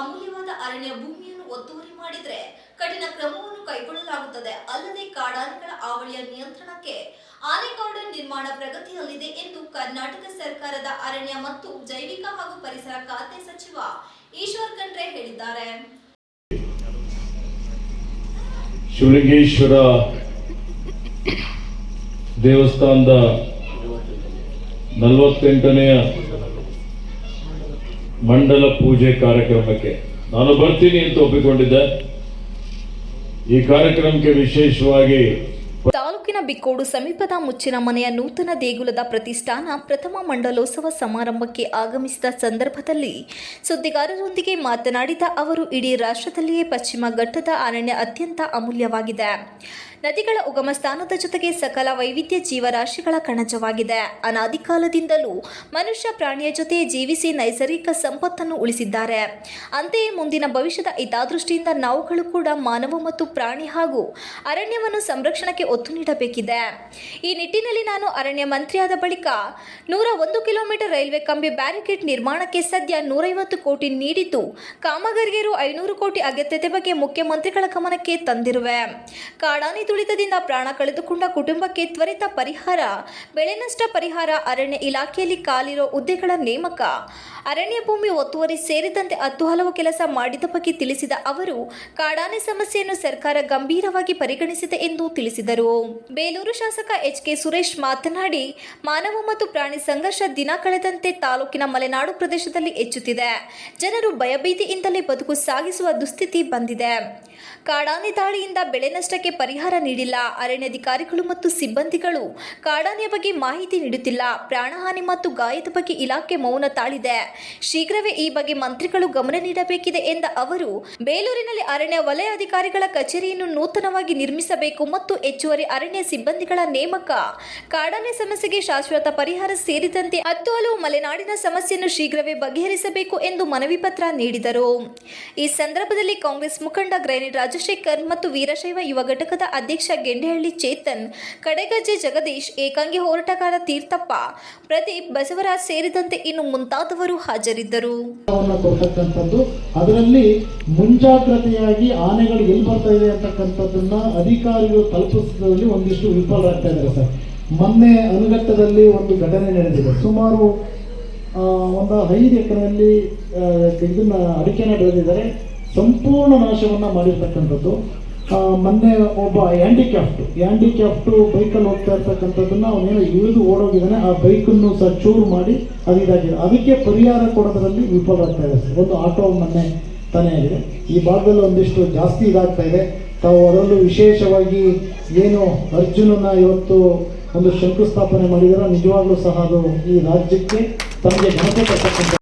ಅಮೂಲ್ಯವಾದ ಅರಣ್ಯ ಭೂಮಿಯನ್ನು ಒತ್ತುವರಿ ಮಾಡಿದರೆ ಕಠಿಣ ಕ್ರಮವನ್ನು ಕೈಗೊಳ್ಳಲಾಗುತ್ತದೆ. ಅಲ್ಲದೆ ಕಾಡಾನೆಗಳ ಆವಳಿಯ ನಿಯಂತ್ರಣಕ್ಕೆ ಆನೆ ನಿರ್ಮಾಣ ಪ್ರಗತಿಯಲ್ಲಿದೆ ಎಂದು ಕರ್ನಾಟಕ ಸರ್ಕಾರದ ಅರಣ್ಯ ಮತ್ತು ಜೈವಿಕ ಹಾಗೂ ಪರಿಸರ ಖಾತೆ ಸಚಿವ ಈಶ್ವರ್ ಖಂಡ್ರೆ ಹೇಳಿದ್ದಾರೆ. ಶಿವಲಿಂಗೇಶ್ವರ ದೇವಸ್ಥಾನದ ನಲವತ್ತೆಂಟನೆಯ ಮಂಡಲ ಪೂಜೆ ಕಾರ್ಯಕ್ರಮಕ್ಕೆ. ನಾನು ಬರ್ತೀನಿ ಅಂತ ಒಪ್ಪಿಕೊಂಡಿದ್ದೆ. ಈ ಕಾರ್ಯಕ್ರಮಕ್ಕೆ ವಿಶೇಷವಾಗಿ ತಾಲೂಕಿನ ಬಿಕ್ಕೋಡು ಸಮೀಪದ ಮುಚ್ಚಿನ ಮನೆಯ ನೂತನ ದೇಗುಲದ ಪ್ರತಿಷ್ಠಾನ ಪ್ರಥಮ ಮಂಡಲೋತ್ಸವ ಸಮಾರಂಭಕ್ಕೆ ಆಗಮಿಸಿದ ಸಂದರ್ಭದಲ್ಲಿ ಸುದ್ದಿಗಾರರೊಂದಿಗೆ ಮಾತನಾಡಿದ ಅವರು, ಇಡೀ ರಾಷ್ಟ್ರದಲ್ಲಿಯೇ ಪಶ್ಚಿಮ ಘಟ್ಟದ ಅರಣ್ಯ ಅತ್ಯಂತ ಅಮೂಲ್ಯವಾಗಿದೆ. ನದಿಗಳ ಉಗಮ ಸ್ಥಾನದ ಜೊತೆಗೆ ಸಕಲ ವೈವಿಧ್ಯ ಜೀವರಾಶಿಗಳ ಕಣಜವಾಗಿದೆ. ಅನಾದಿ ಕಾಲದಿಂದಲೂ ಮನುಷ್ಯ ಪ್ರಾಣಿಯ ಜೊತೆ ಜೀವಿಸಿ ನೈಸರ್ಗಿಕ ಸಂಪತ್ತನ್ನು ಉಳಿಸಿದ್ದಾರೆ. ಅಂತೆಯೇ ಮುಂದಿನ ಭವಿಷ್ಯದ ಹಿತಾದೃಷ್ಟಿಯಿಂದ ನಾವುಗಳು ಕೂಡ ಮಾನವ ಮತ್ತು ಪ್ರಾಣಿ ಹಾಗೂ ಅರಣ್ಯವನ್ನು ಸಂರಕ್ಷಣಕ್ಕೆ ಒತ್ತು ನೀಡಬೇಕಿದೆ. ಈ ನಿಟ್ಟಿನಲ್ಲಿ ನಾನು ಅರಣ್ಯ ಮಂತ್ರಿಯಾದ ಬಳಿಕ ನೂರ ಒಂದು ಕಿಲೋಮೀಟರ್ ರೈಲ್ವೆ ಕಂಬಿ ಬ್ಯಾರಿಕೇಡ್ ನಿರ್ಮಾಣಕ್ಕೆ ಸದ್ಯ ನೂರೈವತ್ತು ಕೋಟಿ ನೀಡಿದ್ದು, ಕಾಮಗಾರಿಗೆ ಐನೂರು ಕೋಟಿ ಅಗತ್ಯತೆ ಬಗ್ಗೆ ಮುಖ್ಯಮಂತ್ರಿಗಳ ಗಮನಕ್ಕೆ ತಂದಿರುವೆ. ಕಾಡಾನೆ ತುಳಿತದಿಂದ ಪ್ರಾಣ ಕಳೆದುಕೊಂಡ ಕುಟುಂಬಕ್ಕೆ ತ್ವರಿತ ಪರಿಹಾರ, ಬೆಳೆ ನಷ್ಟ ಪರಿಹಾರ, ಅರಣ್ಯ ಇಲಾಖೆಯಲ್ಲಿ ಕಾಲಿರೋ ಹುದ್ದೆಗಳ ನೇಮಕ. ಅರಣ್ಯ ಭೂಮಿ ಒತ್ತುವರಿ ಸೇರಿದಂತೆ ಹತ್ತು ಹಲವು ಕೆಲಸ ಮಾಡಿದ ಬಗ್ಗೆ ತಿಳಿಸಿದ ಅವರು, ಕಾಡಾನೆ ಸಮಸ್ಯೆಯನ್ನು ಸರ್ಕಾರ ಗಂಭೀರವಾಗಿ ಪರಿಗಣಿಸಿದೆ ಎಂದು ತಿಳಿಸಿದರು. ಬೇಲೂರು ಶಾಸಕ ಎಚ್ ಕೆ ಸುರೇಶ್ ಮಾತನಾಡಿ, ಮಾನವ ಮತ್ತು ಪ್ರಾಣಿ ಸಂಘರ್ಷ ದಿನ ಕಳೆದಂತೆ ತಾಲೂಕಿನ ಮಲೆನಾಡು ಪ್ರದೇಶದಲ್ಲಿ ಹೆಚ್ಚುತ್ತಿದೆ. ಜನರು ಭಯಭೀತಿಯಿಂದಲೇ ಬದುಕು ಸಾಗಿಸುವ ದುಸ್ಥಿತಿ ಬಂದಿದೆ. ಕಾಡಾನೆ ದಾಳಿಯಿಂದ ಬೆಳೆ ನಷ್ಟಕ್ಕೆ ಪರಿಹಾರ ನೀಡಿಲ್ಲ. ಅರಣ್ಯಾಧಿಕಾರಿಗಳು ಮತ್ತು ಸಿಬ್ಬಂದಿಗಳು ಕಾಡಾನೆಯ ಬಗ್ಗೆ ಮಾಹಿತಿ ನೀಡುತ್ತಿಲ್ಲ. ಪ್ರಾಣಹಾನಿ ಮತ್ತು ಗಾಯದ ಬಗ್ಗೆ ಇಲಾಖೆ ಮೌನ ತಾಳಿದೆ. ಶೀಘ್ರವೇ ಈ ಬಗ್ಗೆ ಮಂತ್ರಿಗಳು ಗಮನ ನೀಡಬೇಕಿದೆ ಎಂದ ಅವರು, ಬೇಲೂರಿನಲ್ಲಿ ಅರಣ್ಯ ವಲಯ ಅಧಿಕಾರಿಗಳ ಕಚೇರಿಯನ್ನು ನೂತನವಾಗಿ ನಿರ್ಮಿಸಬೇಕು ಮತ್ತು ಹೆಚ್ಚುವರಿ ಅರಣ್ಯ ಸಿಬ್ಬಂದಿಗಳ ನೇಮಕ, ಕಾಡಾನೆ ಸಮಸ್ಯೆಗೆ ಶಾಶ್ವತ ಪರಿಹಾರ ಸೇರಿದಂತೆ ಹತ್ತು ಹಲವು ಮಲೆನಾಡಿನ ಸಮಸ್ಯೆಯನ್ನು ಶೀಘ್ರವೇ ಬಗೆಹರಿಸಬೇಕು ಎಂದು ಮನವಿ ಪತ್ರ ನೀಡಿದರು. ಈ ಸಂದರ್ಭದಲ್ಲಿ ಕಾಂಗ್ರೆಸ್ ಮುಖಂಡ ಗ್ರೈನಿ ರಾಜಶೇಖರ್ ಮತ್ತು ವೀರಶೈವ ಯುವ ಘಟಕದ ಅಧ್ಯಕ್ಷ ಗೆಂಡೆಹಳ್ಳಿ ಚೇತನ್, ಕಡೆಗಜ್ಜೆ ಜಗದೀಶ್, ಏಕಾಂಗಿ ಹೋರಾಟಗಾರ ತೀರ್ಥಪ್ಪ, ಪ್ರದೀಪ್ ಬಸವರಾಜ್ ಸೇರಿದಂತೆ ಇನ್ನು ಮುಂತಾದವರು ಹಾಜರಿದ್ದರು. ಅದರಲ್ಲಿ ಮುಂಜಾಗ್ರತೆಯಾಗಿ ಆನೆಗಳು ಎಲ್ಲಿ ಬರ್ತಾ ಇದೆ ಅಂತಕ್ಕಂಥದ್ದನ್ನ ಅಧಿಕಾರಿಗಳು ತಲುಪಿಸಿದಲ್ಲಿ ಒಂದಿಷ್ಟು ವಿಫಲರಾಗ್ತಾ ಇದ್ದಾರೆ ಸರ್. ಮೊನ್ನೆ ಅನುಘಟ್ಟದಲ್ಲಿ ಒಂದು ಘಟನೆ ನಡೆದಿದೆ. ಸುಮಾರು ಒಂದು ಐದು ಎಕರೆಯಲ್ಲಿ ಇದನ್ನ ಅಡಿಕೆನ ಬೆಳೆದಿದ್ದಾರೆ. ಸಂಪೂರ್ಣ ನಾಶವನ್ನ ಮಾಡಿರ್ತಕ್ಕಂಥದ್ದು. ಮೊನ್ನೆ ಒಬ್ಬ ಹ್ಯಾಂಡಿಕ್ಯಾಫ್ಟ್ ಹ್ಯಾಂಡಿಕ್ಯಾಫ್ಟು ಬೈಕಲ್ಲಿ ಹೋಗ್ತಾ ಇರ್ತಕ್ಕಂಥದ್ದನ್ನ ಅವನೇನೋ ಇಳಿದು ಓಡೋಗಿದ್ದಾನೆ. ಆ ಬೈಕನ್ನು ಸಹ ಚೂರು ಮಾಡಿ ಅದು ಇದಾಗಿದೆ. ಅದಕ್ಕೆ ಪರಿಹಾರ ಕೊಡೋದ್ರಲ್ಲಿ ವಿಫಲ ಇದೆ ಸರ್. ಒಂದು ಆಟೋ ಮೊನ್ನೆ ತಾನೇ ಆಗಿದೆ. ಈ ಭಾಗದಲ್ಲಿ ಒಂದಿಷ್ಟು ಜಾಸ್ತಿ ಇದಾಗ್ತಾ ಇದೆ. ತಾವು ಅದರಲ್ಲೂ ವಿಶೇಷವಾಗಿ ಏನು ಅರ್ಜುನನ ಇವತ್ತು ಒಂದು ಶಂಕುಸ್ಥಾಪನೆ ಮಾಡಿದರೆ? ನಿಜವಾಗ್ಲೂ ಸಹ ಅದು ಈ ರಾಜ್ಯಕ್ಕೆ ತಮಗೆ ಘನತೆ ತರ್ತಕ್ಕಂಥ